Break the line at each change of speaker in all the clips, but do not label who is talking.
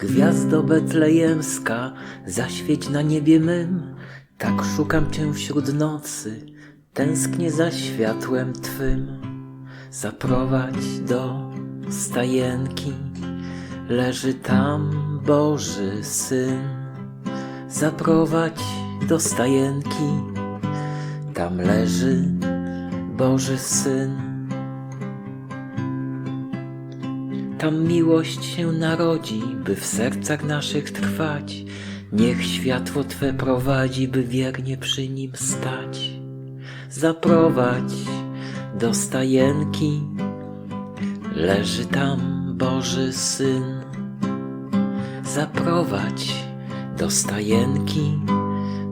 Gwiazdo betlejemska, zaświeć na niebie mym, tak szukam Cię wśród nocy, tęsknię za światłem Twym. Zaprowadź do stajenki, leży tam Boży Syn. Zaprowadź do stajenki, tam leży Boży Syn. Tam miłość się narodzi, by w sercach naszych trwać. Niech światło Twe prowadzi, by wiernie przy nim stać. Zaprowadź do stajenki, leży tam Boży Syn. Zaprowadź do stajenki,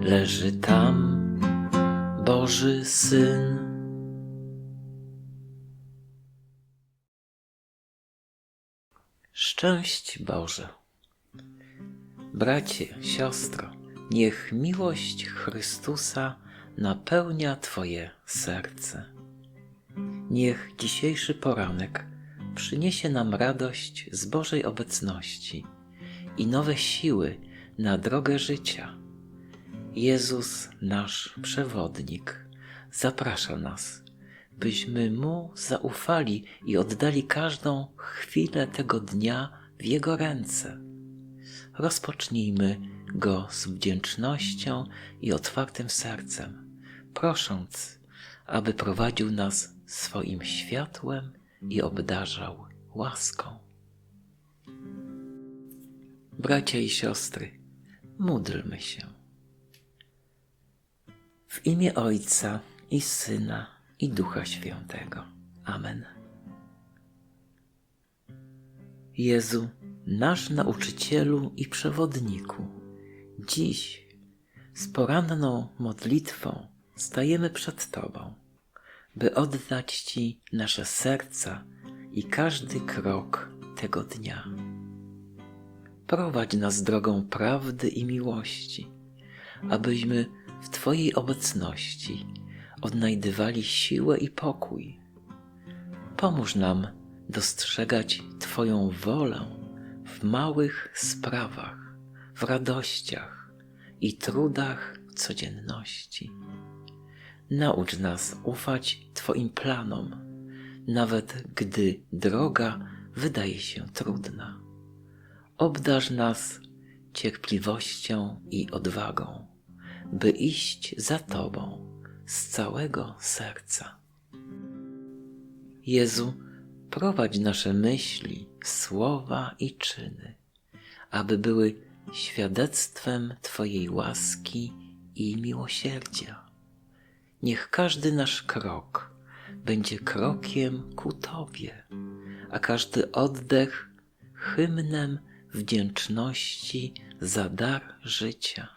leży tam Boży Syn. Szczęść Boże. Bracie, siostro, niech miłość Chrystusa napełnia Twoje serce. Niech dzisiejszy poranek przyniesie nam radość z Bożej obecności i nowe siły na drogę życia. Jezus, nasz przewodnik, zaprasza nas, byśmy Mu zaufali i oddali każdą chwilę tego dnia w Jego ręce. Rozpocznijmy go z wdzięcznością i otwartym sercem, prosząc, aby prowadził nas swoim światłem i obdarzał łaską. Bracia i siostry, módlmy się. W imię Ojca i Syna i Ducha Świętego. Amen. Jezu, nasz nauczycielu i przewodniku, dziś z poranną modlitwą stajemy przed Tobą, by oddać Ci nasze serca i każdy krok tego dnia. Prowadź nas drogą prawdy i miłości, abyśmy w Twojej obecności odnajdywali siłę i pokój. Pomóż nam dostrzegać Twoją wolę w małych sprawach, w radościach i trudach codzienności. Naucz nas ufać Twoim planom, nawet gdy droga wydaje się trudna. Obdarz nas cierpliwością i odwagą, by iść za Tobą z całego serca. Jezu, prowadź nasze myśli, słowa i czyny, aby były świadectwem Twojej łaski i miłosierdzia. Niech każdy nasz krok będzie krokiem ku Tobie, a każdy oddech hymnem wdzięczności za dar życia.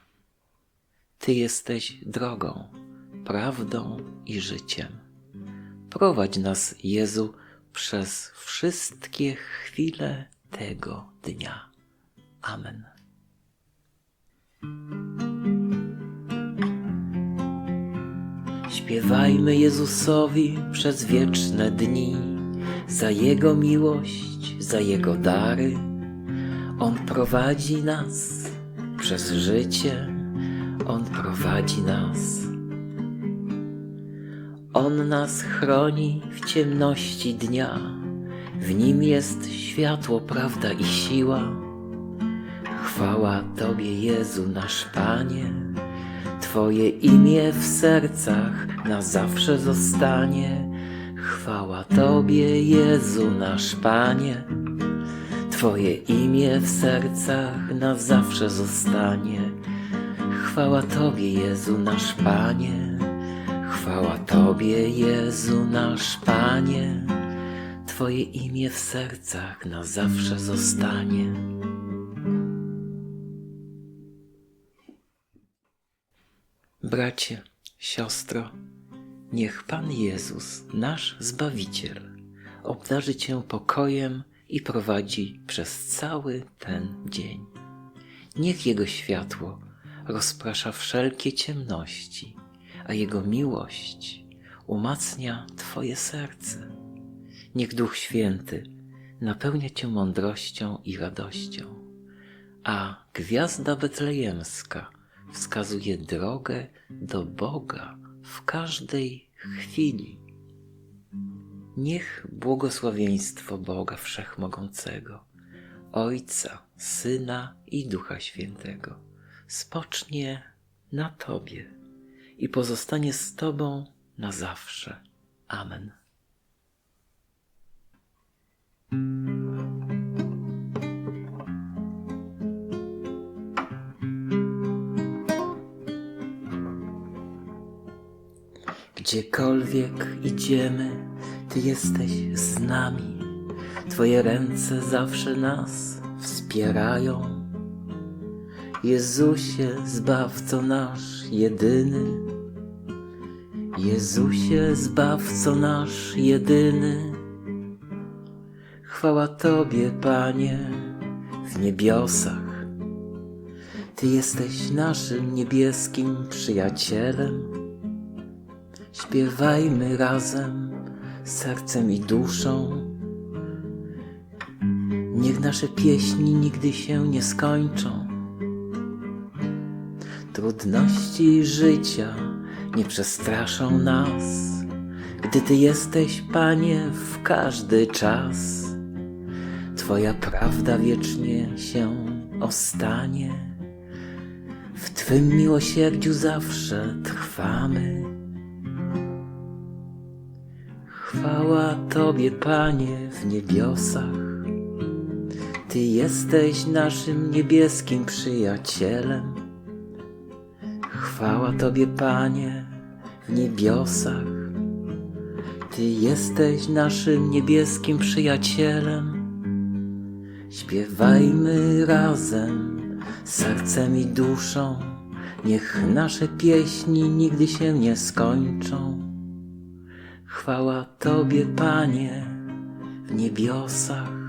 Ty jesteś drogą, prawdą i życiem. Prowadź nas, Jezu, przez wszystkie chwile tego dnia. Amen. Śpiewajmy Jezusowi przez wieczne dni, za Jego miłość, za Jego dary. On prowadzi nas przez życie, On prowadzi nas. On nas chroni w ciemności dnia, w Nim jest światło, prawda i siła. Chwała Tobie, Jezu, nasz Panie, Twoje imię w sercach na zawsze zostanie. Chwała Tobie, Jezu, nasz Panie, Twoje imię w sercach na zawsze zostanie. Chwała Tobie, Jezu, nasz Panie. Chwała Tobie, Jezu, nasz Panie. Twoje imię w sercach na zawsze zostanie. Bracie, siostro, niech Pan Jezus, nasz Zbawiciel, obdarzy Cię pokojem i prowadzi przez cały ten dzień. Niech Jego światło rozprasza wszelkie ciemności, a Jego miłość umacnia Twoje serce. Niech Duch Święty napełnia Cię mądrością i radością, a gwiazda betlejemska wskazuje drogę do Boga w każdej chwili. Niech błogosławieństwo Boga Wszechmogącego, Ojca, Syna i Ducha Świętego spocznie na Tobie i pozostanie z Tobą na zawsze. Amen. Gdziekolwiek idziemy, Ty jesteś z nami. Twoje ręce zawsze nas wspierają. Jezusie, zbawco nasz jedyny. Jezusie, zbawco nasz jedyny. Chwała Tobie, Panie, w niebiosach. Ty jesteś naszym niebieskim przyjacielem. Śpiewajmy razem sercem i duszą. Niech nasze pieśni nigdy się nie skończą. Trudności życia nie przestraszą nas, gdy Ty jesteś, Panie, w każdy czas. Twoja prawda wiecznie się ostanie. W Twym miłosierdziu zawsze trwamy. Chwała Tobie, Panie, w niebiosach. Ty jesteś naszym niebieskim przyjacielem. Chwała Tobie, Panie, w niebiosach. Ty jesteś naszym niebieskim przyjacielem. Śpiewajmy razem, sercem i duszą. Niech nasze pieśni nigdy się nie skończą. Chwała Tobie, Panie, w niebiosach.